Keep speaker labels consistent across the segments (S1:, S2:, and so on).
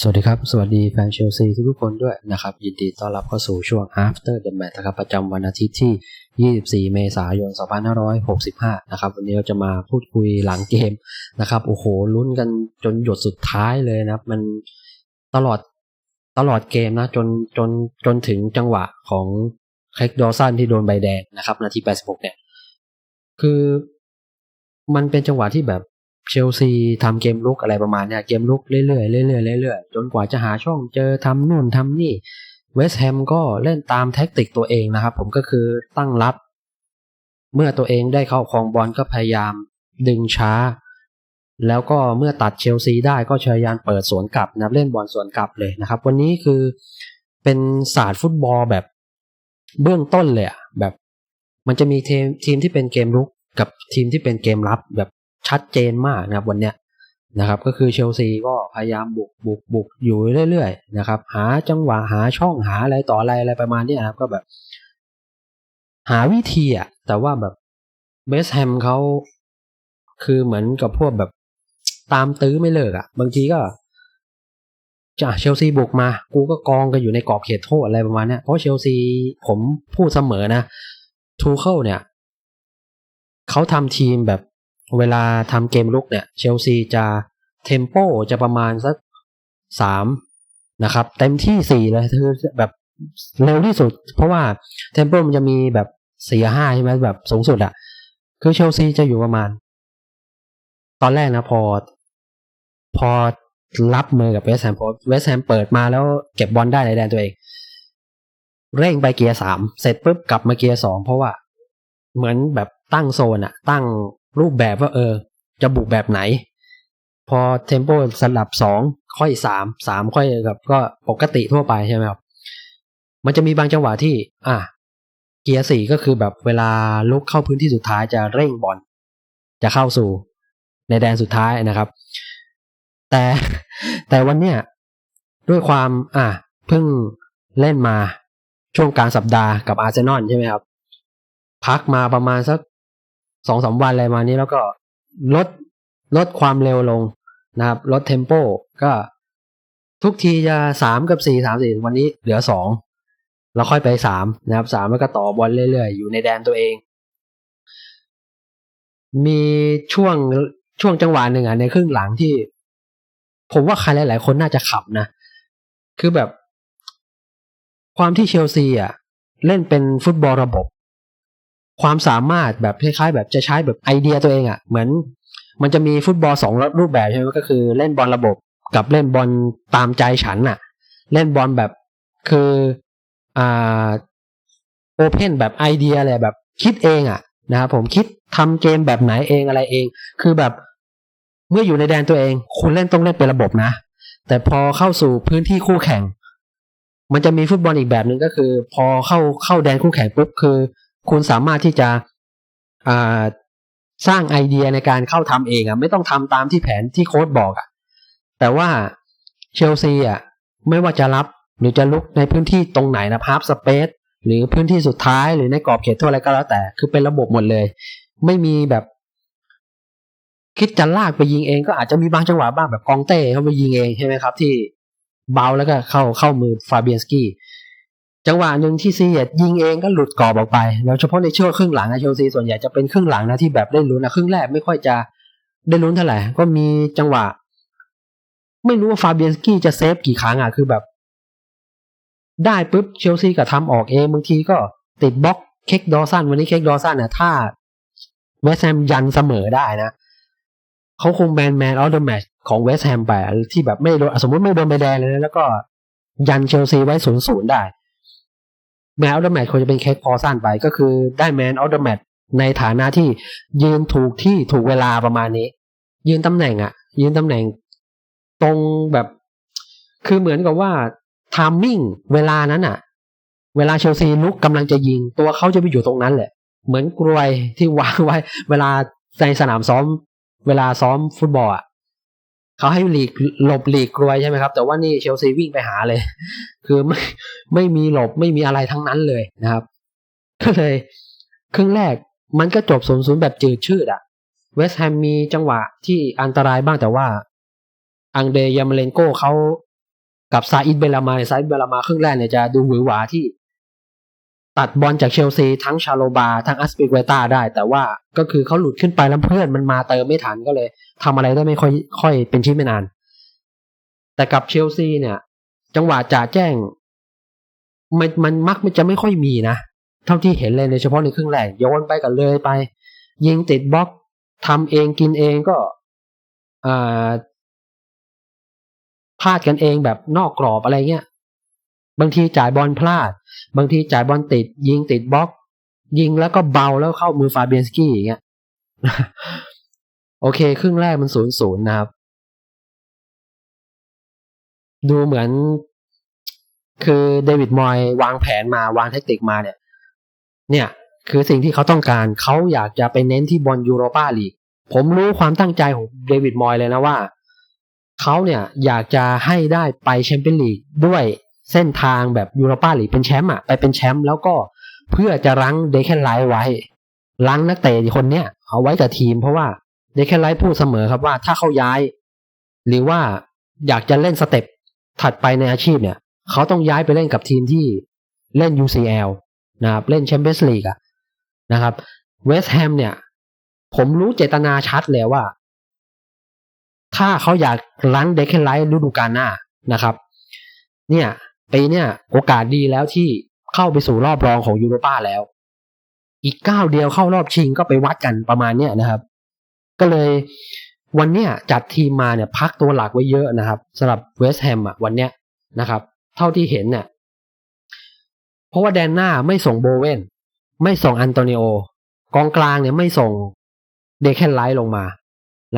S1: สวัสดีครับ สวัสดีแฟนเชลซีทุกคนด้วยนะครับ ยินดีต้อนรับเข้าสู่ช่วง after the match นะครับประจำวันอาทิตย์ที่ 24 เมษายน 2565 นะครับ วันนี้เราจะมาพูดคุยหลังเกมนะครับ โอ้โห ลุ้นกันจนหยดสุดท้ายเลยนะครับ มันตลอดตลอดเกมนะ จนจนจนถึงจังหวะของเค็กดอสันที่โดนใบแดงนะครับ นาที 86 เนี่ย คือมันเป็นจังหวะที่แบบ เชลซีทำเกมลุกอะไรประมาณเนี้ยเกมลุกเรื่อยๆเรื่อยๆเรื่อยๆจนกว่าจะหาช่องเจอทำนู่นทำนี่เวสต์แฮมก็เล่นตามแท็กติกตัวเองนะครับ ผมก็คือตั้งรับ เมื่อตัวเองได้เข้าครองบอลก็พยายามดึงช้า แล้วก็เมื่อตัดเชลซีได้ก็พยายามเปิดสวนกลับนะเล่นบอลสวนกลับเลยนะครับ วันนี้คือเป็นศาสตร์ฟุตบอลแบบเบื้องต้นเลยอะแบบ มันจะมีทีมทีมที่เป็นเกมลุกกับทีมที่เป็นเกมรับแบบ ชัดเจนมากนะครับวันเนี้ยนะครับก็คือเชลซีก็พยายามบุกบุกบุกอยู่เรื่อยๆนะครับหาจังหวะหาช่องหาอะไรต่ออะไรอะไรประมาณนี้นะครับก็แบบ หาวิธีอะแต่ว่าแบบเบสแฮมเขาคือเหมือนกับพวกแบบตามตื้อไม่เลิกอะบางทีก็จะเชลซีบุกมา กูก็กองกันอยู่ในกรอบเขตโทษอะไรประมาณนี้เพราะเชลซีผมพูดเสมอนะทูเคิลเนี่ยเขาทำทีมแบบ เวลาทำเกมลุกเนี่ยเชลซีจะเทมโปจะประมาณสักสามนะครับเต็มที่สี่เลยคือแบบเร็วที่สุด เพราะว่าเทมโปมันจะมีแบบสี่ห้าใช่ไหมแบบสูงสุดอะคือเชลซีจะอยู่ประมาณ ตอนแรกนะพอ พอรับมือกับเวสแฮมพอเวสแฮมเปิดมาแล้วเก็บบอลได้ในแดนตัวเอง เร่งไปเกียร์สามเสร็จปุ๊บกลับมาเกียร์สองเพราะว่าเหมือนแบบตั้งโซนอะตั้ง รูปแบบว่าเออ จะบุกแบบไหน พอเทมโปสลับสองค่อยสามสามค่อยกับก็ปกติทั่วไปใช่ไหมครับ มันจะมีบางจังหวะที่ อะเกียร์สี่ก็คือแบบเวลาลุกเข้าพื้นที่สุดท้ายจะเร่งบอลจะเข้าสู่ในแดนสุดท้ายนะครับ แต่แต่วันเนี้ยด้วยความอะเพิ่งเล่นมาช่วงกลางสัปดาห์กับอาร์เซนอลใช่ไหมครับ พักมาประมาณสัก สองสาวันอะไรมานี้แล้วก็ลดลดความเร็วลงนะครับ ลดเทมโปก็ทุกทีจะสามกับสี่สามสี่วันนี้เหลือสองเราค่อยไปสามนะครับสามแล้วก็ต่อบอลเรื่อยๆ อยู่ในแดนตัวเอง มีช่วงช่วงจังหวะหนึ่งอะในครึ่งหลังที่ ผมว่าใครหลาย ๆ คนน่าจะขับนะ คือแบบ ความที่เชลซีอะ เล่นเป็นฟุตบอลระบบ ความสามารถแบบคล้ายๆ แบบจะใช้แบบไอเดียตัวเองอะ่ะ เหมือน มันจะมีฟุตบอลสองรูปแบบใช่ไหมก็คือเล่นบอลระบบกับเล่นบอลตามใจฉันอะ่ะ เล่นบอลแบบคืออ่าโอเพนแบบไอเดียอะไรแบบคิดเองอะ่ะนะครับผมคิดทำเกมแบบไหนเองอะไรเอง คือแบบเมื่ออยู่ในแดนตัวเอง คุณเล่นต้องเล่นเป็นระบบนะ แต่พอเข้าสู่พื้นที่คู่แข่ง มันจะมีฟุตบอลอีกแบบหนึ่งก็คือ พอเข้าเข้าแดนคู่แข่งปุ๊บคือ คุณสามารถที่จะสร้างไอเดียในการเข้าทำเองอะไม่ต้องทำตามที่แผนที่โค้ดบอกอะแต่ว่าเชลซีอะไม่ว่าจะรับหรือจะลุกในพื้นที่ตรงไหนนะพาร์ฟสเปซหรือพื้นที่สุดท้ายหรือในกรอบเขตโทษอะไรก็แล้วแต่ คือเป็นระบบหมดเลย ไม่มีแบบ คิดจะลากไปยิงเองก็อาจจะมีบางจังหวะบ้างแบบกองเต้เขาไปยิงเองใช่ไหมครับ ที่เบาแล้วก็เข้าเข้ามือฟาเบียนสกี้ จังหวะหนึ่งที่ซีเอ็ดยิงเองก็หลุดกรอบออกไป แล้วเฉพาะในช่วงครึ่งหลังนะเชลซีส่วนใหญ่จะเป็นครึ่งหลังนะที่แบบได้ลุ้นนะครึ่งแรกไม่ค่อยจะได้ลุ้นเท่าไหร่ก็มีจังหวะ ไม่รู้ว่าฟาเบียนสกี้จะเซฟกี่ครั้งอะคือแบบ ได้ปุ๊บเชลซีก็ทำออกเองบางทีก็ติดบล็อกเค้กดอสันวันนี้เค้กดอสันเนี่ยถ้าเวสแฮมยันเสมอได้นะเขาคงแมนแมนออฟเดอะแมชของเวสแฮมไปที่แบบไม่โดนสมมติไม่โดนใบแดงเลยนะแล้วก็ยันเชลซีไว้ศูนย์ศูนย์ได้ แมนออเดอะแมตควรจะเป็นเค้กพอสั้นไปก็คือได้แมนออเดอะแมตในฐานะที่ยืนถูกที่ถูกเวลาประมาณนี้ ยืนตำแหน่งอะยืนตำแหน่ง ตรงแบบ คือเหมือนกับว่าทามมิ่งเวลานั้นอะเวลาเชลซีลุกกำลังจะยิง ตัวเขาจะไปอยู่ตรงนั้นแหละ เหมือนกลวยที่วางไว้ เวลาในสนามซ้อม เวลาซ้อมฟุตบอลอะ เขาให้หลีกหลบหลีกกลวยใช่ไหมครับ แต่ว่านี่เชลซีวิ่งไปหาเลย คือไม่ไม่มีหลบไม่มีอะไรทั้งนั้นเลยนะครับ ก็เลยครึ่งแรกมันก็จบศูนย์ศูนย์แบบจืดชืดอะเวสต์แฮมมีจังหวะที่อันตรายบ้างแต่ว่า อังเดยามเลนโกเขากับซาอิดเบลามาเนี่ยซาอิดเบลามาครึ่งแรกเนี่ยจะดูหวือหวาที่ ตัดบอลจากเชลซีทั้งชาโลบาทั้งอัสปิเกตาได้ แต่ว่าก็คือเขาหลุดขึ้นไปแล้วเพื่อนมันมาเติมไม่ทันก็เลยทำอะไรได้ไม่ค่อยค่อยเป็นชิ้นเป็นอันแต่กับเชลซีเนี่ย จังหวะจ่าแจ้ง มันมันมักมันจะไม่ค่อยมีนะ เท่าที่เห็นเลยในเฉพาะในครึ่งแรกโยนไปกันเลยไป ยิงติดบล็อกทำเองกินเองก็อ่าพลาดกันเองแบบนอกกรอบอะไรเงี้ย บางทีจ่ายบอลพลาด บางทีจ่ายบอลติด ยิงติดบล็อก ยิงแล้วก็เบาแล้วเข้ามือฟาเบียนสกี้อย่างเงี้ยโอเค ครึ่งแรกมันศูนย์ศูนย์นะครับ ดูเหมือน คือเดวิดมอยวางแผนมาวางเทคนิคมาเนี่ย เนี่ยคือสิ่งที่เขาต้องการเขาอยากจะไปเน้นที่บอลยูโรปาลีกผมรู้ความตั้งใจของเดวิดมอยเลยนะว่า เขาเนี่ยอยากจะให้ได้ไปแชมเปี้ยนลีกด้วย เส้นทางแบบยูโรป้าลีกเป็นแชมป์อะไปเป็นแชมป์แล้วก็เพื่อจะรั้งเดคแคนไลท์ไว้รั้งนักเตะคนเนี้ยเอาไว้กับทีม เพราะว่าเดคแคนไลท์พูดเสมอครับว่าถ้าเขาย้าย หรือว่าอยากจะเล่นสเต็ปถัดไปในอาชีพเนี่ยเขาต้องย้ายไปเล่นกับทีมที่เล่น UCL นะครับเล่นแชมเปี้ยนส์ลีกอะนะครับเวสต์แฮมเนี่ย ผมรู้เจตนาชัดเลยว่า ถ้าเขาอยากล้างเดคเคนไลท์ฤดูกาลหน้านะครับ เนี่ย ปีเนี่ยโอกาสดีแล้วที่เข้าไปสู่รอบรองของยูโรป้าแล้ว อีกเก้าเดียวเข้ารอบชิงก็ไปวัดกันประมาณเนี้ยนะครับ ก็เลยวันเนี้ยจัดทีมมาเนี่ยพักตัวหลักไว้เยอะนะครับสำหรับเวสต์แฮมอะวันเนี้ยนะครับ เท่าที่เห็นเนี่ยเพราะว่าแดนหน้าไม่ส่งโบเวนไม่ส่งอันโตนิโอกองกลางเนี่ยไม่ส่งเดคแคนไลท์ลงมา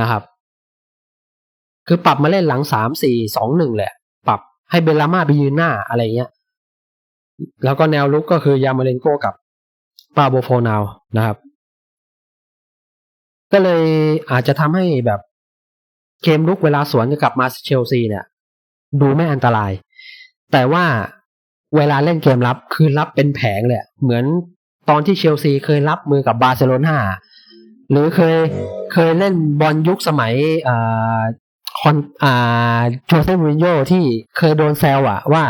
S1: นะครับ คือปรับมาเล่นหลังสามสี่สองหนึ่งแหละ ให้เบลาม่าไปยืนหน้าอะไรเงี้ย แล้วก็แนวลุกก็คือยามาเลนโกกับปาโบโฟนาวนะครับ ก็เลยอาจจะทำให้แบบเกมลุกเวลาสวนกับมาเชลซีเนี่ย ดูไม่อันตราย แต่ว่าเวลาเล่นเกมรับคือรับเป็นแผงเลยเหมือนตอนที่เชลซีเคยรับมือกับบาร์เซโลนาหรือเคยเคยเล่นบอลยุคสมัย อ่าคอนอ่าโจเซมูรินโญ่ที่เคยโดนแซวอะว่า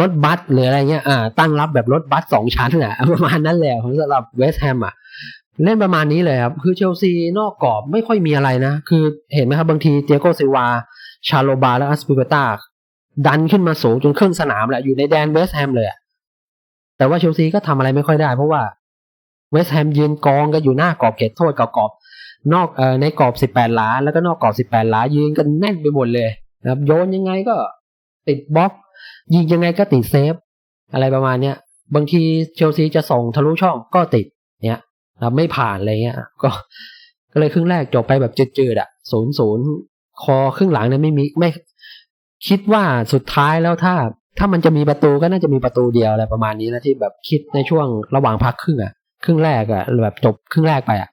S1: รถบัสหรืออะไรเงี้ยอ่าตั้งรับแบบรถบัสสองชั้นแหละประมาณนั้นแหละสำหรับเวสต์แฮมอะเล่นประมาณนี้เลยครับ คือเชลซีนอกกรอบไม่ค่อยมีอะไรนะ คือเห็นไหมครับบางทีเตียโกซิวา ชาโลบาและอัสปิเบตาดันขึ้นมาสูงจนครึ่งสนามแหละอยู่ในแดนเวสต์แฮมเลยแต่ว่าเชลซีก็ทำอะไรไม่ค่อยได้เพราะว่าเวสต์แฮมยืนกองกันอยู่หน้ากรอบเขตโทษกับกรอบ นอกเอ่อในกรอบ 18 ล้าน แล้วก็นอกกรอบ 18 ล้านยืนกันแน่นไปหมดเลยนะครับ โยนยังไงก็ติดบล็อก ยิงยังไงก็ติดเซฟ อะไรประมาณเนี้ยบางทีเชลซีจะส่งทะลุช่องก็ติดเนี้ยนะไม่ผ่านอะไรเงี้ย ก็ก็เลยครึ่งแรกจบไปแบบจืดๆอะศูนย์ศูนย์คอครึ่งหลังเนี่ยไม่มีไม่ คิดว่าสุดท้ายแล้วถ้า ถ้ามันจะมีประตูก็น่าจะมีประตูเดียวอะไรประมาณนี้นะที่แบบคิดในช่วงระหว่างพักครึ่งอะครึ่งแรกอะแบบจบครึ่งแรกไปอะ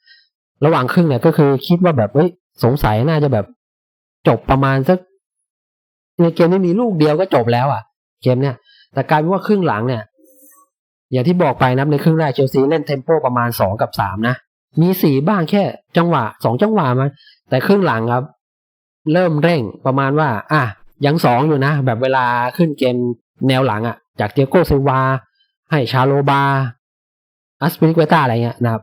S1: ระหว่างครึ่งเนี่ยก็คือคิดว่าแบบเฮ้ยสงสัยน่าจะแบบ จบประมาณสักในเกมไม่มีลูกเดียวก็จบแล้วอะ เกมเนี่ย แต่กลายเป็นว่าครึ่งหลังเนี่ย อย่างที่บอกไปนะในครึ่งแรกเชลซีเล่นเทมโปประมาณสองกับสามนะมีสี่บ้างแค่ จังหวะสองจังหวะมาแต่ครึ่งหลังครับ เริ่มเร่งประมาณว่า อะยังสองอยู่นะ แบบเวลาขึ้นเกมแนวหลังอะ จากเตียโกเซวา ให้ชาโลบาอัสปิลิเกตาอะไรเงี้ยนะครับ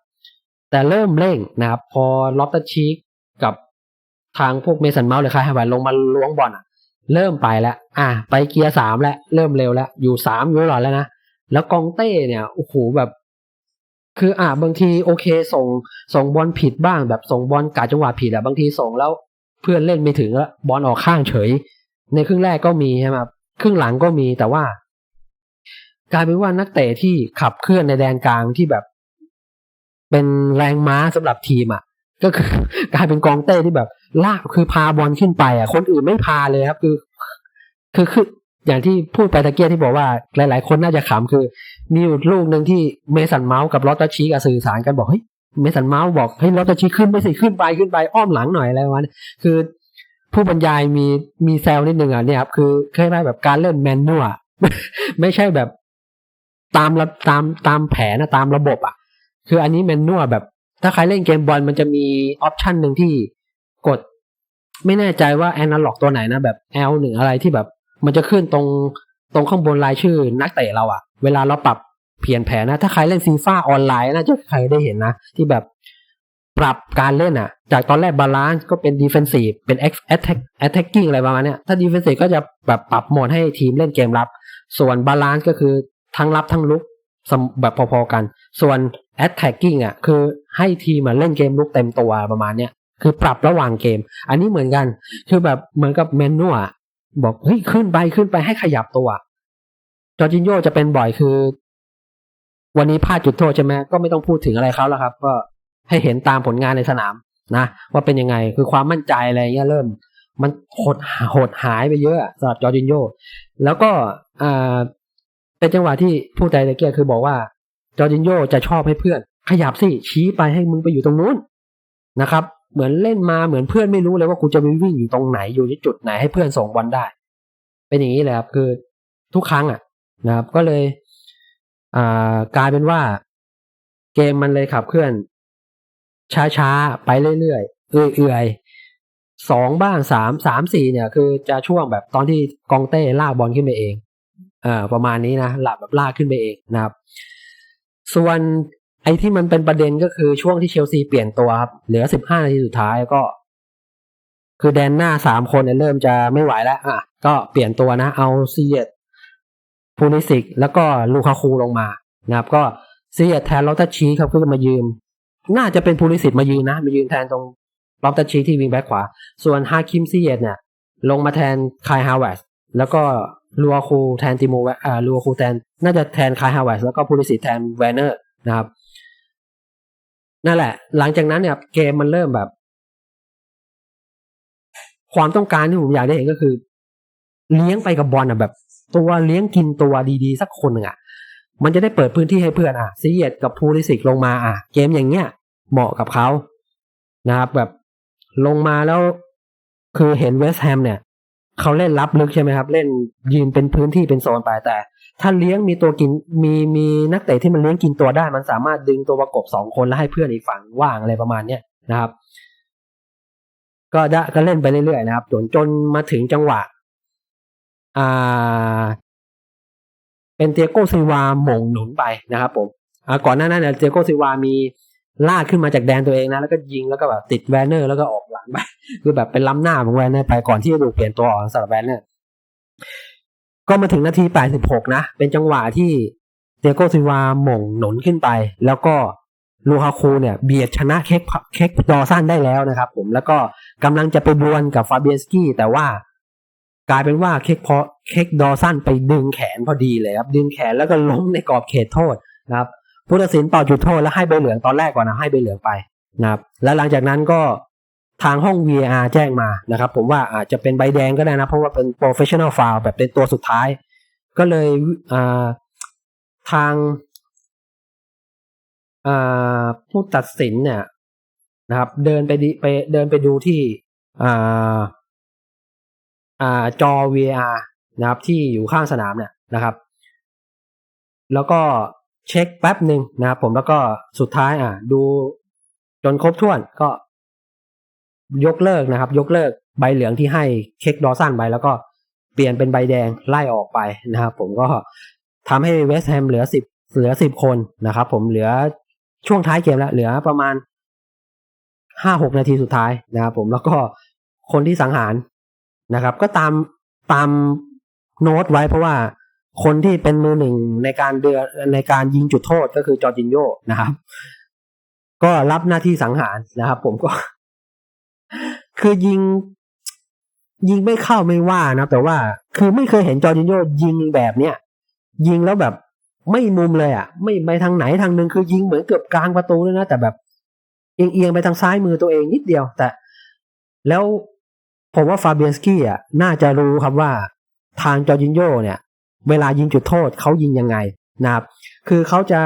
S1: แต่เริ่มเร่งนะครับ พอลอตเตอร์ชีกกับทางพวกเมสันเมาส์หรือใครให้ไวลงมาล้วงบอลอะ เริ่มไปแล้ว อะไปเกียร์สามแล้ว เริ่มเร็วแล้ว อยู่สามอยู่ตลอดแล้วนะ แล้วกองเต้เนี่ยโอ้โหแบบ คืออะบางทีโอเคส่งส่งบอลผิดบ้าง แบบส่งบอลกาจังหวะผิดอะบางทีส่งแล้วเพื่อนเล่นไม่ถึงแล้วบอลออกข้างเฉย ในครึ่งแรกก็มีใช่ไหมครึ่งหลังก็มีแต่ว่ากลายเป็นว่านักเตะที่ขับเคลื่อนในแดนกลางที่แบบ เป็นแรงม้าสำหรับทีมอะ ก็คือกลายเป็นกองเต้ที่แบบ ลากคือพาบอลขึ้นไปอะ คนอื่นไม่พาเลยครับ คือ คือคืออย่างที่พูดไปตะเกียที่บอกว่า หลาย ๆ คนน่าจะขำคือ มีอยู่ลูกหนึ่งที่เมสันเมาส์กับลอตเตอร์ชีกับสื่อสารกันบอกเฮ้ยเมสันเมาส์บอกเฮ้ยลอตเตอร์ชีขึ้นไปสิขึ้นไปขึ้นไปอ้อมหลังหน่อยอะไรประมาณนี้คือ ผู้บรรยายมีมีแซวนิดนึงอะเนี่ยครับคือคล้ายๆแบบการเล่นแมนนัวไม่ใช่แบบตามระตามตามแผนนะตามระบบอะ คืออันนี้แมนนวลแบบ ถ้าใครเล่นเกมบอลมันจะมีออปชันหนึ่งที่กด ไม่แน่ใจว่าแอนาล็อกตัวไหนนะแบบ L หนึ่งอะไรที่แบบ มันจะขึ้นตรงตรงข้างบนรายชื่อนักเตะเราอะเวลาเราปรับเปลี่ยนแผนนะ ถ้าใครเล่นฟีฟ่าออนไลน์น่าจะใครได้เห็นนะ ที่แบบปรับการเล่นอะจากตอนแรกบาลานซ์ก็เป็นดีเฟนซีฟเป็น attack attacking อะไรประมาณเนี้ยถ้าดีเฟนซีฟก็จะแบบปรับโหมดให้ทีมเล่นเกมรับ ส่วนบาลานซ์ก็คือทั้งรับทั้งลุก แบบพอๆกัน ส่วน attacking อะคือให้ทีมมาเล่นเกมลุกเต็มตัวประมาณเนี้ยคือปรับระหว่างเกม อันนี้เหมือนกัน คือแบบเหมือนกับเมนนัวบอกเฮ้ยขึ้นไปขึ้นไปให้ขยับตัว จอร์จินโยจะเป็นบ่อยคือ วันนี้พลาดจุดโทษใช่ไหมก็ไม่ต้องพูดถึงอะไรเขาแล้วครับ ก็ให้เห็นตามผลงานในสนามนะว่าเป็นยังไงคือความมั่นใจอะไรเงี้ยเริ่ม มันหดหดหายไปเยอะสำหรับจอร์จินโยแล้วก็อ่า เป็นจังหวะที่ผู้ใจตะเกียคือบอกว่า จอร์จินโยจะชอบให้เพื่อน ขยับสิชี้ไปให้มึงไปอยู่ตรงนู้นนะครับ เหมือนเล่นมาเหมือนเพื่อนไม่รู้เลยว่ากูจะไปวิ่งอยู่ตรงไหนอยู่ที่จุดไหนให้เพื่อนส่งบอลได้ เป็นอย่างนี้เลยครับคือทุกครั้งอะนะครับ ก็เลยอ่ากลายเป็นว่า เกมมันเลยขับเคลื่อน ช้าๆไปเรื่อยๆเอื่อยๆสองบ้างสามสามสี่เนี่ย คือจะช่วงแบบตอนที่กองเต้ลากบอลขึ้นไปเอง อ่าประมาณนี้นะหลับแบบลากขึ้นไปเองนะครับ ส่วนไอ้ที่มันเป็นประเด็นก็คือช่วงที่เชลซีเปลี่ยนตัวครับเหลือสิบห้านาทีสุดท้ายก็ คือแดนหน้าสามคนเริ่มจะไม่ไหวแล้ว อะ ก็เปลี่ยนตัวนะ เอาซีเยตพูนิสิก แล้วก็ลูคาคูลงมานะครับ ก็ซีเยตแทนลอตเตชีครับก็มายืม น่าจะเป็นพูนิสิกมายืนนะ มายืนแทนตรงลอตเตชีที่วิงแบ็คขวา ส่วนฮาคิมซีเยตเนี่ย ลงมาแทนคายฮาวเวสแล้วก็ ลัวคูแทนติโมอ่าลัวคูแทน น่าจะแทนคายฮาวเวสแล้วก็พูลิสิแทนแวนเนอร์นะครับ นั่นแหละ หลังจากนั้นเนี่ยเกมมันเริ่มแบบ ความต้องการที่ผมอยากได้เห็นก็คือ เลี้ยงไปกับบอลอะแบบ ตัวเลี้ยงกินตัวดีๆ สักคนหนึ่งอะมันจะได้เปิดพื้นที่ให้เพื่อนอะซีเยตกับพูลิสิกลงมาอะ เกมอย่างเงี้ย เหมาะกับเขานะครับแบบลงมาแล้วคือเห็นเวสต์แฮมเนี่ย เขาเล่นรับลึกใช่ไหมครับ เล่นยืนเป็นพื้นที่เป็นโซนไปแต่ ถ้าเลี้ยงมีตัวกินมีมีนักเตะที่มันเลี้ยงกินตัวได้ มันสามารถดึงตัวประกบสองคนแล้วให้เพื่อนอีกฝั่งว่างอะไรประมาณเนี้ยนะครับ ก็ได้ก็เล่นไปเรื่อยๆนะครับ จนจนมาถึงจังหวะ อ่า เป็นเตียโกซิวาหม่งหนุนไปนะครับ ผมอ่าก่อนหน้านั้นเนี่ยเตียโกซิวามีลากขึ้นมาจากแดนตัวเองนะแล้วก็ยิงแล้วก็แบบติดแวนเนอร์แล้วก็ออก คือแบบเป็นล้ำหน้าของแวนเนอร์ไปก่อนที่จะถูกเปลี่ยนตัวออกสำหรับแวนเนอร์ก็มาถึงนาที 86 นะ เป็นจังหวะที่เตโกซิวาหม่งหนุนขึ้นไป แล้วก็ลูฮาคูเนี่ย เบียดชนะเค้กเค้กดอสันได้แล้วนะครับผมแล้วก็กำลังจะไปบวลกับฟาเบียสกี้แต่ว่ากลายเป็นว่าเค้กพอเค้กดอสันไปดึงแขนพอดีเลยครับดึงแขนแล้วก็ล้มในกรอบเขตโทษนะครับผู้ตัดสินต่อจุดโทษแล้วให้ใบเหลืองตอนแรกก่อนนะให้ใบเหลืองไปนะครับแล้วหลังจากนั้นก็ ทางห้อง VAR แจ้งมานะครับ ผมว่าอาจจะเป็นใบแดงก็ได้นะ เพราะว่าเป็น professional foul แบบเป็นตัวสุดท้าย ก็เลยทางผู้ตัดสินเนี่ยนะครับ เดินไปดไปเดินไปดูที่จอ VAR นะครับที่อยู่ข้างสนามเนี่ยนะครับ แล้วก็เช็คแป๊บหนึ่งนะครับผมแล้วก็สุดท้ายอะดูจนครบถ้วนก็ ยกเลิกนะครับ ยกเลิกใบเหลืองที่ให้เช็คดอสันไปแล้วก็เปลี่ยนเป็นใบแดงไล่ออกไปนะครับ ผมก็ทำให้เวสต์แฮมเหลือสิบเหลือสิบคนนะครับ ผมเหลือช่วงท้ายเกมแล้ว เหลือประมาณห้าหกนาทีสุดท้ายนะครับผมแล้วก็คนที่สังหารนะครับ ก็ตามตามโน้ตไว้เพราะว่าคนที่เป็นมือหนึ่งในการเดือในการยิงจุดโทษก็คือจอร์จินโยนะครับ ก็รับหน้าที่สังหารนะครับ ผมก็ คือยิง ยิงไม่เข้าไม่ว่านะ แต่ว่า คือไม่เคยเห็นจอร์จินโยยิงแบบเนี้ยยิงแล้วแบบไม่มุมเลยอะ ไม่ไปทางไหนทางหนึ่งคือยิงเหมือนเกือบกลางประตูเลยนะแต่แบบเอียงๆไปทางซ้ายมือตัวเองนิดเดียว แต่ แล้วผมว่าฟาเบียนสกี้อะน่าจะรู้ครับว่าทางจอร์จินโยเนี่ย เวลายิงจุดโทษเขายิงยังไงนะครับ คือเขาจะ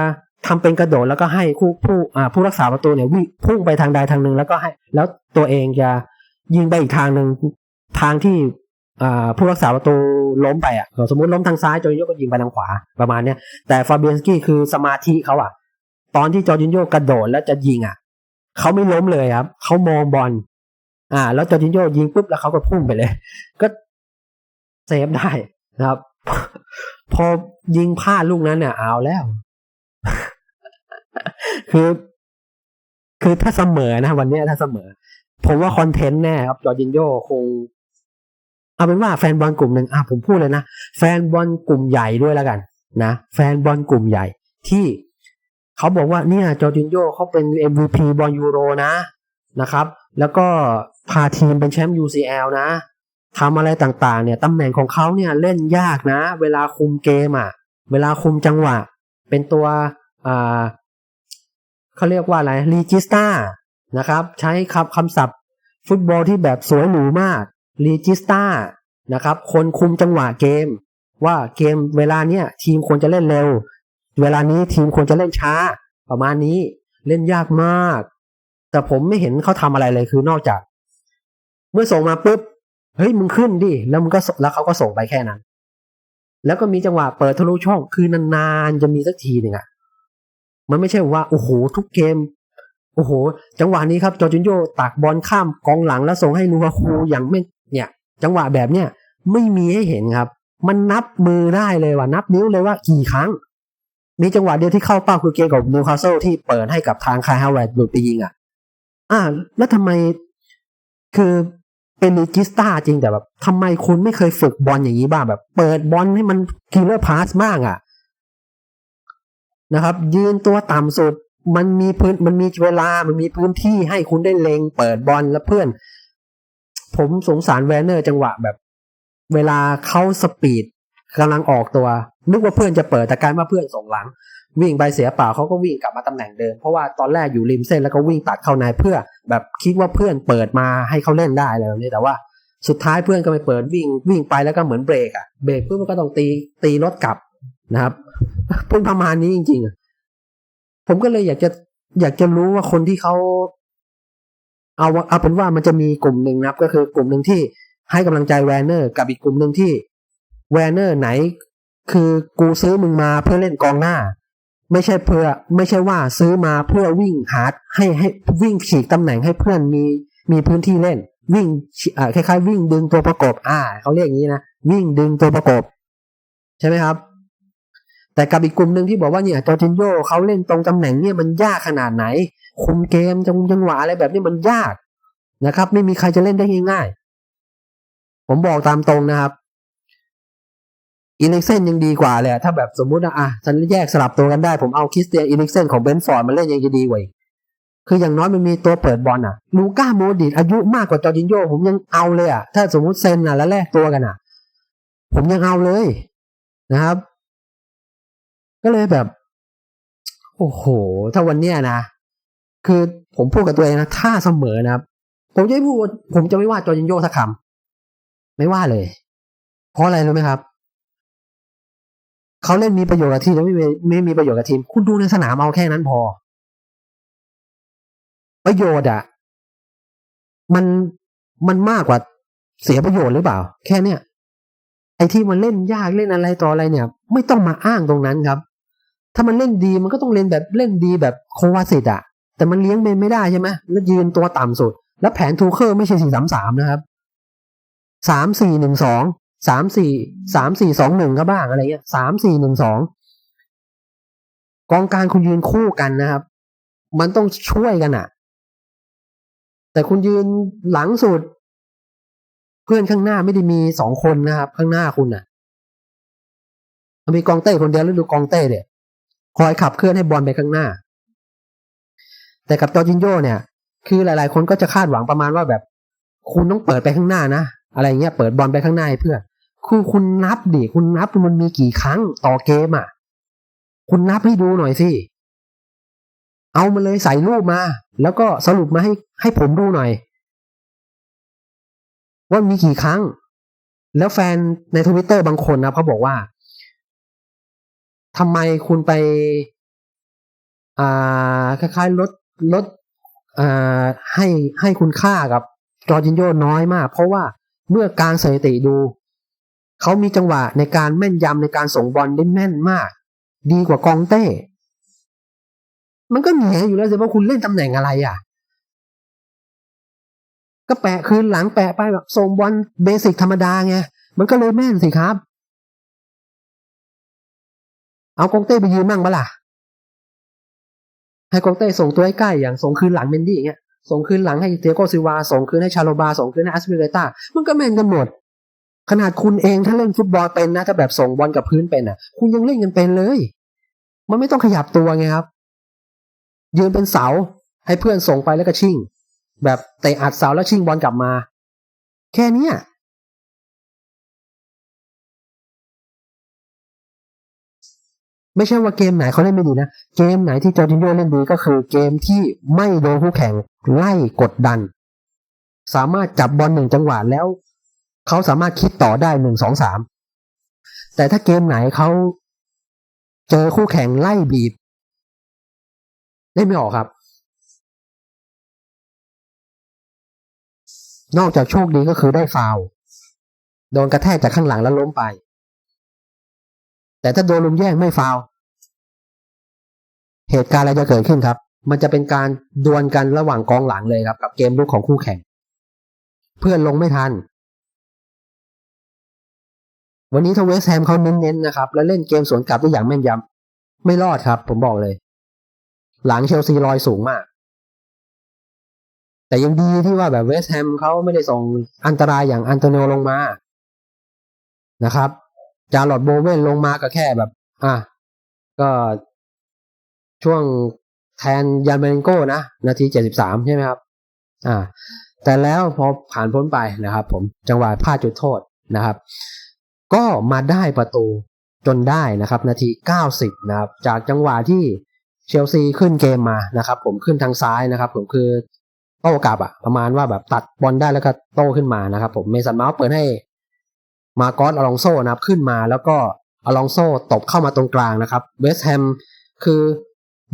S1: ทำเป็นกระโดดแล้วก็ให้ผู้ผู้อ่าผู้รักษาประตูเนี่ยวิ่งพุ่งไปทางใดทางหนึ่งแล้วก็ให้ แล้วตัวเองจะ ยิงไปอีกทางหนึ่งทางที่ผู้รักษาประตูล้มไปอะสมมติล้มทางซ้ายจอร์จินโยก็ยิงไปทางขวาประมาณเนี้ยแต่ฟาเบียนสกี้คือสมาธิเขาอะ ตอนที่จอร์จินโยกระโดดแล้วจะยิงอะเขาไม่ล้มเลยครับเขามองบอลอ่า แล้วจอร์จินโยยิงปุ๊บแล้วเขาก็พุ่งไปเลย ก็เซฟได้นะครับ พอยิงพลาดลูกนั้นเนี่ยเอาแล้ว คือ คือถ้าเสมอนะวันเนี้ยถ้าเสมอ ผมว่าคอนเทนต์แน่ครับจอร์จินโยคง เอาเป็นว่าแฟนบอลกลุ่มหนึ่งอะผมพูดเลยนะ แฟนบอลกลุ่มใหญ่ด้วยแล้วกัน นะ แฟนบอลกลุ่มใหญ่ ที่เขาบอกว่าเนี่ยจอร์จินโยเขาเป็น MVP บอลยูโรนะนะครับ แล้วก็พาทีมเป็นแชมป์ UCL นะทำอะไรต่างๆ เนี่ยตำแหน่งของเขาเนี่ยเล่นยากนะ เวลาคุมเกมอะ เวลาคุมจังหวะ เป็นตัวอ่าเขาเรียกว่าอะไรรีจิสตา นะครับ ใช้คำคำศัพท์ ฟุตบอลที่แบบสวยหรูมากรีจิสตานะครับ คนคุมจังหวะเกม ว่าเกมเวลาเนี้ยทีมควรจะเล่นเร็ว เวลานี้ทีมควรจะเล่นช้า ประมาณนี้เล่นยากมาก แต่ผมไม่เห็นเขาทำอะไรเลยคือนอกจาก เมื่อส่งมาปุ๊บเฮ้ยมึงขึ้นดิแล้วมึงก็แล้วเขาก็ส่งไปแค่นั้น แล้วก็มีจังหวะเปิดทะลุช่องคือนานๆจะมีสักทีหนึ่งอะมันไม่ใช่ว่าโอ้โหทุกเกม โอ้โห จังหวะนี้ครับจอร์จินโยตักบอลข้ามกองหลังแล้วส่งให้นูวาคูอย่างไม่เนี่ย จังหวะแบบเนี้ยไม่มีให้เห็นครับ มันนับมือได้เลยว่านับนิ้วเลยว่ากี่ครั้ง มีจังหวะเดียวที่เข้าเป้าคือเกมกับนิวคาสเซิลที่เปิดให้กับทางคายฮาวเวิร์ดหลุดไปยิงอะ อ่า แล้วทำไมคือเป็นลิจิสตาจริงแต่แบบทำไมคุณไม่เคยฝึกบอลอย่างนี้บ้างแบบ เปิดบอลให้มันคิลเลอร์พาสมากอะ นะครับ ยืนตัวต่ำสุด มันมีพื้นมันมีเวลามันมีพื้นที่ให้คุณได้เลงเปิดบอลแล้วเพื่อน ผมสงสารแวนเนอร์จังหวะแบบ เวลาเข้าสปีดกำลังออกตัว นึกว่าเพื่อนจะเปิดแต่กลารว่าเพื่อนส่งหลัง วิ่งไปเสียเปล่าเขาก็วิ่งกลับมาตำแหน่งเดิมเพราะว่าตอนแรกอยู่ริมเส้นแล้วก็วิ่งตัดเข้าในเพื่อ แบบคิดว่าเพื่อนเปิดมาให้เขาเล่นได้เลยนี่แต่ว่าสุดท้ายเพื่อนก็ไปเปิดวิ่งวิ่งไปแล้วก็เหมือนเบรกอะเบรกเพื่อนก็ต้องตีตีรถกลับนะครับเป็นประมาณนี้จริงๆ ผมก็เลยอยากจะอยากจะรู้ว่าคนที่เขาเอาเอาเป็นว่ามันจะมีกลุ่มหนึ่งนะครับ ก็คือกลุ่มหนึ่งที่ให้กำลังใจแวนเนอร์ กับอีกกลุ่มหนึ่งที่แวนเนอร์ไหน คือกูซื้อมึงมาเพื่อเล่นกองหน้า ไม่ใช่เพื่อ ไม่ใช่ว่าซื้อมาเพื่อวิ่งหาให้ให้วิ่งฉีกตำแหน่งให้เพื่อนมีมีพื้นที่เล่น วิ่งอ่าคล้ายๆ วิ่งดึงตัวประกบ อ่าเขาเรียกอย่างนี้นะวิ่งดึงตัวประกบ ใช่ไหมครับ แต่กับอีกกลุ่มหนึ่งที่บอกว่าเนี่ยจอร์จินโยเขาเล่นตรงตำแหน่งเนี่ยมันยากขนาดไหน คุมเกมจังจังหวะอะไรแบบนี้มันยากนะครับ ไม่มีใครจะเล่นได้ง่ายๆผมบอกตามตรงนะครับอิลิกเซนยังดีกว่าเลยถ้าแบบสมมุติอะฉันแยกสลับตัวกันได้ผมเอาคริสเตียนอิลิกเซนของเบนฟอร์ดมาเล่นยังจะดีกว่าคืออย่างน้อยมันมีตัวเปิดบอลอะลูก้าโมดิตอายุมากกว่าจอร์จินโยผมยังเอาเลยอะถ้าสมมุติเซนอะแล้วแลกตัวกันอะผมยังเอาเลยนะครับ ก็เลยแบบ โอ้โห ถ้าวันเนี้ยนะ คือผมพูดกับตัวเองนะ ถ้าเสมอนะครับ ผมจะไม่พูด ผมจะไม่ว่าจอร์จินโยสักคำไม่ว่าเลย เพราะอะไรรู้ไหมครับ เขาเล่นมีประโยชน์กับทีมแล้วไม่มีไม่มีประโยชน์กับทีม คุณดูในสนามเอาแค่นั้นพอ ประโยชน์อะมันมันมากกว่าเสียประโยชน์หรือเปล่า แค่เนี้ยไอ้ที่มันเล่นยากเล่นอะไรต่ออะไรเนี่ย ไม่ต้องมาอ้างตรงนั้นครับ ถ้ามันเล่นดีมันก็ต้องเล่นแบบเล่นดีแบบโควาสิตอะแต่มันเลี้ยงเมนไม่ได้ใช่ไหมแล้วยืนตัวต่ำสุด แล้วแผนทูเคอร์ไม่ใช่สี่สามสามนะครับสามสี่หนึ่งสองสามสี่สามสี่สองหนึ่งก็บ้างอะไรเงี้ยสามสี่หนึ่งสองกองกางคุณยืนคู่กันนะครับ มันต้องช่วยกันอะแต่คุณยืนหลังสุด เพื่อนข้างหน้าไม่ได้มีสองคนนะครับ ข้างหน้าคุณอะมันมีกองเต้คนเดียวแล้วดูกองเต้เนี่ย คอยขับเคลื่อนให้บอลไปข้างหน้า แต่กับจอร์จินโยเนี่ย คือหลาย ๆ คนก็จะคาดหวังประมาณว่าแบบ คุณต้องเปิดไปข้างหน้านะอะไรเงี้ยเปิดบอลไปข้างหน้าเพื่อคือคุณนับดิคุณนับมันมีกี่ครั้งต่อเกมอะ คุณนับให้ดูหน่อยสิเอามาเลยใส่รูปมา แล้วก็สรุปมาให้ให้ผมดูหน่อย ว่ามีกี่ครั้ง แล้วแฟนในทวิตเตอร์บางคนนะเขาบอกว่า ทำไมคุณไป อ่าคล้ายๆลดลดอ่าให้ให้คุณค่ากับจอร์จินโยน้อยมาก เพราะว่าเมื่อการสถิติดู เขามีจังหวะในการแม่นยำในการส่งบอลได้แม่นมาก ดีกว่ากองเต้ มันก็เหนียอยู่แล้วสิว่าคุณเล่นตำแหน่งอะไรอะ ก็แปะคืนหลังแปะไปแบบส่งบอลเบสิกธรรมดาไงมันก็เลยแม่นสิครับ เอากองเต้ไปยืนมั่งปะล่ะ ให้กองเต้ส่งตัวให้ใกล้อย่างส่งคืนหลังเมนดี้อย่างเงี้ยส่งคืนหลังให้เตียโกซิวา ส่งคืนให้ชาโลบา ส่งคืนให้อัสปิเรตามันก็แม่นกันหมด ขนาดคุณเองถ้าเล่นฟุตบอลเป็นนะถ้าแบบส่งบอลกับพื้นเป็นอะ คุณยังเล่นกันเป็นเลย มันไม่ต้องขยับตัวไงครับ ยืนเป็นเสาให้เพื่อนส่งไปแล้วก็ชิ่ง แบบเตะอัดเสาแล้วชิ่งบอลกลับมา แค่เนี้ย ไม่ใช่ว่าเกมไหนเขาเล่นไม่ดีนะ เกมไหนที่จอร์จินโยเล่นดีก็คือเกมที่ไม่โดนคู่แข่งไล่กดดัน สามารถจับบอลหนึ่งจังหวะแล้ว เขาสามารถคิดต่อได้หนึ่งสองสามแต่ถ้าเกมไหนเขาเจอคู่แข่งไล่บีบเล่นไม่ออกครับ นอกจากโชคดีก็คือได้ฟาวโดนกระแทกจากข้างหลังแล้วล้มไป แต่ถ้าโดนลุมแย่งไม่ฟาวเหตุการณ์อะไรจะเกิดขึ้นครับ มันจะเป็นการดวลกันระหว่างกองหลังเลยครับ กับเกมลุกของคู่แข่ง เพื่อนลงไม่ทัน วันนี้ทเวสแฮมเขาเน้นๆนะครับ แล้วเล่นเกมสวนกลับได้อย่างแม่นยำไม่รอดครับ ผมบอกเลย หลังเชลซีลอยสูงมาก แต่ยังดีที่ว่าแบบเวสต์แฮมเขาไม่ได้ส่งอันตรายอย่างอันโตนิโอลงมานะครับ จาร์ลอดโบเวนลงมาก็แค่แบบ อะก็ช่วงแทนยันเบนโก้นะ นาทีเจ็ดสิบสามใช่ไหมครับ อ่า แต่แล้วพอผ่านพ้นไปนะครับ ผมจังหวะพลาดจุดโทษนะครับ ก็มาได้ประตูจนได้นะครับ นาทีเก้าสิบนะครับ จากจังหวะที่เชลซีขึ้นเกมมานะครับ ผมขึ้นทางซ้ายนะครับ ผมคือโต้กลับอะประมาณว่าแบบตัดบอลได้แล้วก็โต้ขึ้นมานะครับ ผมเมสันเมาส์เปิดให้ มาโกอสอลองโซนะครับขึ้นมาแล้วก็อลองโซตบเข้ามาตรงกลางนะครับเวสต์แฮมคือ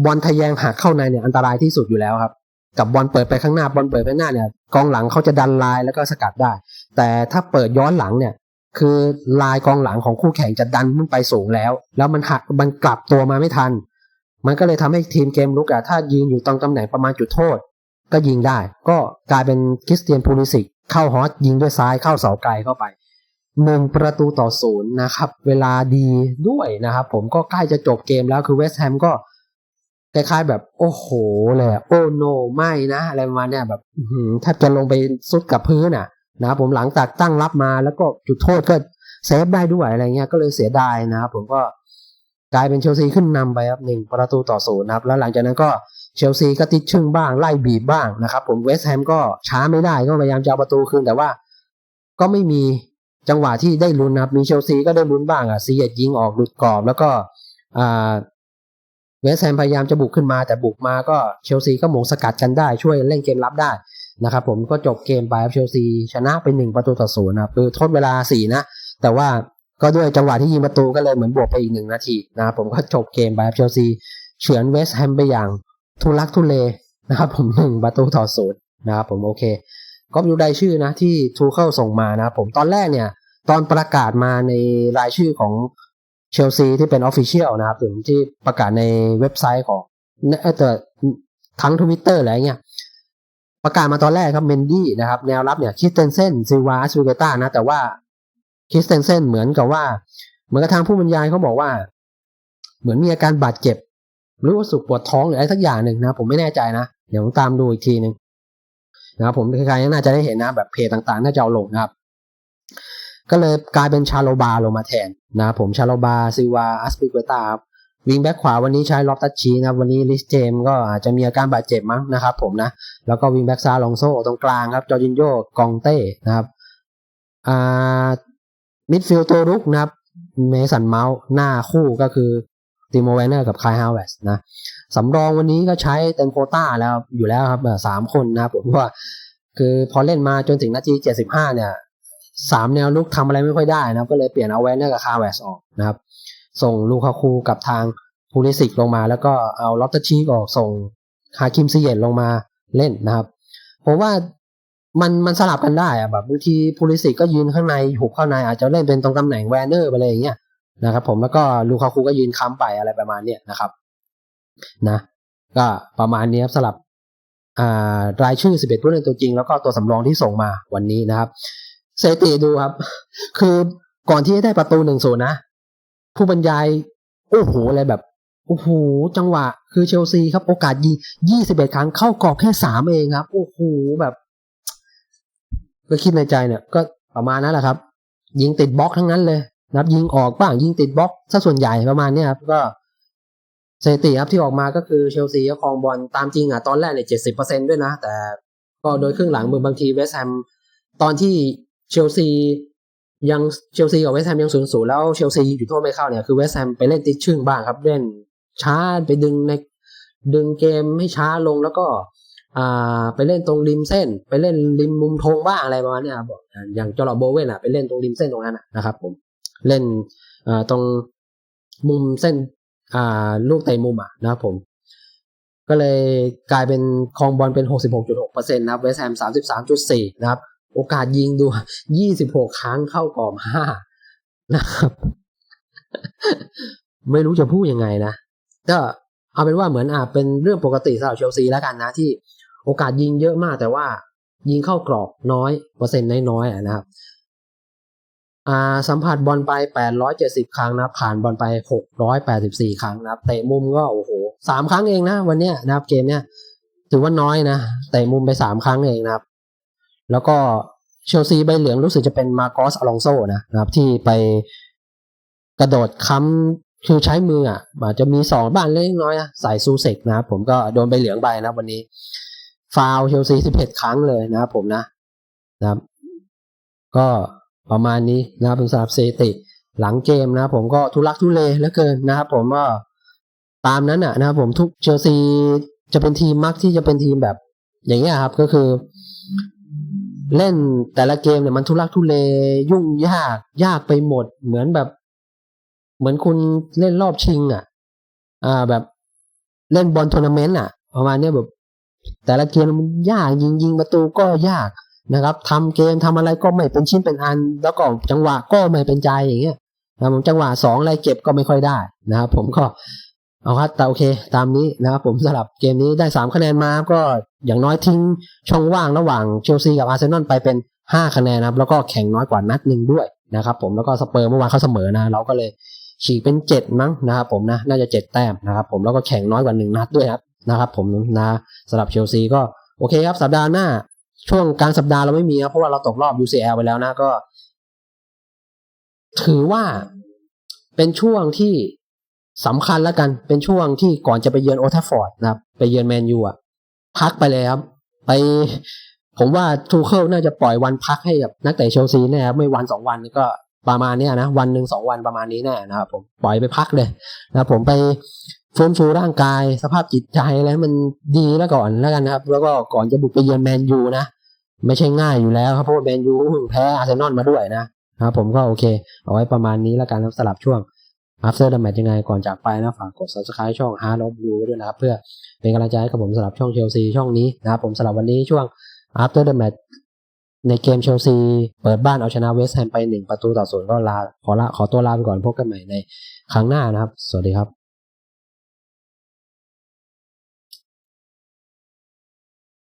S1: บอลทะแยงหักเข้าในเนี่ยอันตรายที่สุดอยู่แล้วครับ กับบอลเปิดไปข้างหน้าบอลเปิดไปหน้าเนี่ยกองหลังเขาจะดันลายแล้วก็สกัดได้ แต่ถ้าเปิดย้อนหลังเนี่ยคือลายกองหลังของคู่แข่งจะดันขึ้นไปสูงแล้ว แล้วมันหักมันกลับตัวมาไม่ทัน มันก็เลยทำให้ทีมเกมลุกอะถ้ายืนอยู่ตรงตำแหน่งประมาณจุดโทษ ก็ยิงได้ ก็กลายเป็นคริสเตียนพูลิสิกเข้าฮอตยิงด้วยซ้ายเข้าเสาไกลเข้าไป หนึ่งประตูต่อศูนย์นะครับ เวลาดีด้วยนะครับ ผมก็ใกล้จะจบเกมแล้วคือเวสต์แฮมก็คล้ายๆแบบโอ้โหเลยโอ้โนไม่นะอะไรมาเนี้ยแบบแทบจะลงไปซุดกับพื้นอะนะครับผมหลังจากตั้งรับมาแล้วก็จุดโทษก็เซฟได้ด้วยอะไรเงี้ยก็เลยเสียดายนะครับผมก็กลายเป็นเชลซีขึ้นนำไปครับหนึ่งประตูต่อศูนย์นะครับ แล้วหลังจากนั้นก็เชลซีก็ติดชึ่งบ้างไล่บีบบ้างนะครับ ผมเวสต์แฮมก็ช้าไม่ได้ก็พยายามจะเอาประตูคืนแต่ว่าก็ไม่มี จังหวะที่ได้ลุ้นนะครับ มีเชลซีก็ได้ลุ้นบ้างอะซีเอ็ดยิงออกหลุดกรอบ แล้วก็อ่าเวสแฮมพยายามจะบุกขึ้นมาแต่บุกมาก็เชลซีก็หมงสกัดกันได้ช่วยเล่นเกมรับได้นะครับผมก็จบเกมไปครับเชลซีชนะไปหนึ่งประตูต่อศูนย์นะคือทดเวลาสี่นะ แต่ว่าก็ด้วยจังหวะที่ยิงประตูก็เลยเหมือนบวกไปอีกหนึ่งนาทีนะครับผมก็จบเกมไปครับเชลซีเฉือนเวสแฮมไปอย่างทุลักทุเลนะครับผมหนึ่งประตูต่อศูนย์นะครับผมโอเคก็ดูรายชื่อนะที่ทูเคิลส่งมานะครับผมตอนแรกเนี่ย ตอนประกาศมาในรายชื่อของเชลซีที่เป็นออฟฟิเชียลนะครับถึงที่ประกาศในเว็บไซต์ของเอ่ทั้งทวิตเตอร์อะไรเงี้ยประกาศมาตอนแรกครับเมนดี้นะครับแนวรับเนี่ยคิสเตนเซนซิวาซูเกต้านะแต่ว่าคิสเตนเซนเหมือนกับว่า เหมือนกับทางผู้บรรยายเขาบอกว่า เหมือนมีอาการบาดเจ็บ หรือว่าสุกปวดท้องหรืออะไรสักอย่างหนึ่งนะผมไม่แน่ใจนะ เดี๋ยวผมตามดูอีกทีหนึ่งนะครับผมใครๆน่าจะได้เห็นนะ แบบเพจต่างๆ น่าจะเอาลงนะครับ ก็เลยกลายเป็นชาโลบาลงมาแทนนะผมชาโลบาซิวาอัสปิเกตาครับวิงแบ็คขวาวันนี้ใช้ล็อบตัชชีนะวันนี้ลิสเจมก็อาจจะมีอาการบาดเจ็บมั้งนะครับผมนะ แล้วก็วิงแบ็คซ้ายลองโซตรงกลางครับจอร์จินโยกองเต้นะครับอ่ามิดฟิลด์ตัวรุกนะครับเมสันเมาส์หน้าคู่ก็คือติโมเวเนอร์กับคายฮาวเวสนะสำรองวันนี้ก็ใช้เต็มโคต้าแล้วอยู่แล้วครับสามคนนะครับผมว่าคือพอเล่นมาจนถึงนาทีเจ็ดสิบห้าเนี่ย สามแนวลุกทำอะไรไม่ค่อยได้นะครับ ก็เลยเปลี่ยนเอาเวนเนอร์กับคาเวสออกนะครับ ส่งลูคาคูกับทางพูลิสิกลงมา แล้วก็เอาลอตเตอร์ชีกออกส่งฮาคิมซีเยนลงมาเล่นนะครับผมว่ามันมันสลับกันได้อะแบบบางทีพูลิสิกก็ยืนข้างในหุบเข้าในอาจจะเล่นเป็นตรงตำแหน่งแวนเนอร์ไปเลยอย่างเงี้ยนะครับ ผมแล้วก็ลูคาคูก็ยืนค้ำไปอะไรประมาณเนี้ยนะครับ นะ ก็ประมาณนี้ครับสลับอ่ารายชื่อ 11 ผู้เล่นตัวจริง แล้วก็ตัวสำรองที่ส่งมาวันนี้นะครับ สถิติดูครับ คือก่อนที่จะได้ประตูหนึ่งศูนย์นะ ผู้บรรยาย โอ้โห อะไรแบบ โอ้โห จังหวะ คือเชลซีครับ โอกาสยิงยี่สิบเอ็ดครั้งเข้ากรอบแค่สามเองครับ โอ้โห แบบก็คิดในใจเนี่ย ก็ประมาณนั้นแหละครับ ยิงติดบล็อกทั้งนั้นเลยนับยิงออกบ้างยิงติดบล็อกซะส่วนใหญ่ประมาณเนี้ยครับก็สถิติครับที่ออกมาก็คือเชลซีก็ครองบอลตามจริงอะตอนแรกเนี่ยเจ็ดสิบเปอร์เซ็นด้วยนะ แต่ก็โดยครึ่งหลังบางทีเวสต์แฮมตอนที่ เชลซียังเชลซีกับเวสต์แฮมยังศูนย์ศูนย์แล้วเชลซีอยู่โทษไม่เข้าเนี่ยคือเวสต์แฮมไปเล่นติดชึ่งบ้างครับเล่นช้าไปดึงในดึงเกมให้ช้าลงแล้วก็อ่าไปเล่นตรงริมเส้น ไปเล่นริมมุมธงบ้างอะไรประมาณนี้ครับอย่างจอร์โบเวนอะไปเล่นตรงริมเส้นตรงนั้นนะครับ ผมเล่นอ่าตรงมุมเส้นอ่าลูกเตะมุมอะนะครับผมก็เลยกลายเป็นคองบอลเป็น 66.6%นะครับเวสต์แฮม 33.4 นะครับ โอกาสยิงดู26ครั้งเข้ากรอบ5นะครับ ไม่รู้จะพูดยังไงนะก็เอาเป็นว่าเหมือนอ่าเป็นเรื่องปกติสำหรับเชลซีแล้วกันนะที่โอกาสยิงเยอะมากแต่ว่ายิงเข้ากรอบน้อยเปอร์เซ็นต์น้อยๆนะครับอ่าสัมผัสบอลไป 870 ครั้งนะผ่านบอลไป 684 ครั้งนะเตะมุมก็โอ้โหสามครั้งเองนะ วันเนี้ยนะครับเกมเนี้ยถือว่าน้อยนะเตะมุมไปสามครั้งเองนะครับ แล้วก็เชลซีใบเหลืองรู้สึกจะเป็นมาโกสอลองโซนะครับที่ไปกระโดดค้ำคือใช้มืออะอาจจะมีสองบ้านเล็กน้อยนะใส่ซูเซกนะครับผมก็โดนใบเหลืองไปนะวันนี้ ฟาวเชลซี11ครั้งเลยนะครับผมนะนะครับ ก็ประมาณนี้นะครับเป็นสำหรับสถิติ หลังเกมนะครับผมก็ทุลักทุเลเหลือเกินนะครับผมก็ตามนั้นอะนะครับผมทุกเชลซีจะเป็นทีมมักที่จะเป็นทีมแบบ อย่างเงี้ยครับ ก็คือ เล่นแต่ละเกมเนี่ยมันทุลักทุเลยุ่งยาก ยากไปหมด เหมือนแบบ เหมือนคุณเล่นรอบชิงอะ อ่าแบบเล่นบอลทัวร์นาเมนต์อะ ประมาณเนี้ยแบบ แต่ละเกมมันยากยิงยิงประตูก็ยากนะครับทำเกมทำอะไรก็ไม่เป็นชิ้นเป็นอัน แล้วก็จังหวะก็ไม่เป็นใจอย่างเงี้ยนะผมจังหวะสองอะไรเก็บก็ไม่ค่อยได้นะครับผมก็ เอาครับแต่โอเค ตามนี้นะครับผมสำหรับเกมนี้ได้สามคะแนนมาก็อย่างน้อยทิ้งช่องว่างระหว่างเชลซีกับอาร์เซนอลไปเป็นห้าคะแนนนะครับ แล้วก็แข่งน้อยกว่านัดหนึ่งด้วยนะครับผมแล้วก็สเปอร์เมื่อวานเขาเสมอนะ เราก็เลยฉีกเป็นเจ็ดมั้งนะครับผมนะน่าจะเจ็ดแต้มนะครับผมแล้วก็แข่งน้อยกว่าหนึ่งนัดด้วยครับนะครับผมนะสำหรับเชลซีก็โอเคครับ สัปดาห์หน้า ช่วงกลางสัปดาห์เราไม่มีครับเพราะว่าเราตกรอบ UCL ไปแล้วนะก็ ถือว่าเป็นช่วงที่ สำคัญแล้วกันเป็นช่วงที่ก่อนจะไปเยือนโอทัฟฟอร์ดนะครับ ไปเยือนแมนยูอะพักไปเลยครับ ไป ผมว่าทูเคิลน่าจะปล่อยวันพักให้กับนักเตะเชลซีแน่ครับไม่วันสองวันก็ประมาณนี้นะวันหนึ่งสองวันประมาณนี้แน่นะครับผมปล่อยไปพักเลยนะครับผมไปฟื้นฟูร่างกาย สภาพจิตใจอะไรมันดีแล้วก่อนแล้วกันนะครับ แล้วก็ก่อนจะบุกไปเยือนแมนยูนะไม่ใช่ง่ายอยู่แล้วครับเพราะว่าแมนยูแพ้อาร์เซนอลมาด้วยนะครับผมก็โอเค เอาไว้ประมาณนี้แล้วกันครับสลับช่วง after the match ยังไงก่อนจากไปนะฝากกด subscribe ช่อง Hard of You ด้วยนะครับ เพื่อเป็นกำลังใจให้กับผมสำหรับช่องเชลซีช่องนี้นะครับผมสำหรับวันนี้ช่วง after the match ในเกมเชลซีเปิดบ้านเอาชนะเวสต์แฮมไปหนึ่งประตูต่อศูนย์ก็ลาขอละขอตัวลาไปก่อนพบกันใหม่ในครั้งหน้านะครับ สวัสดีครับ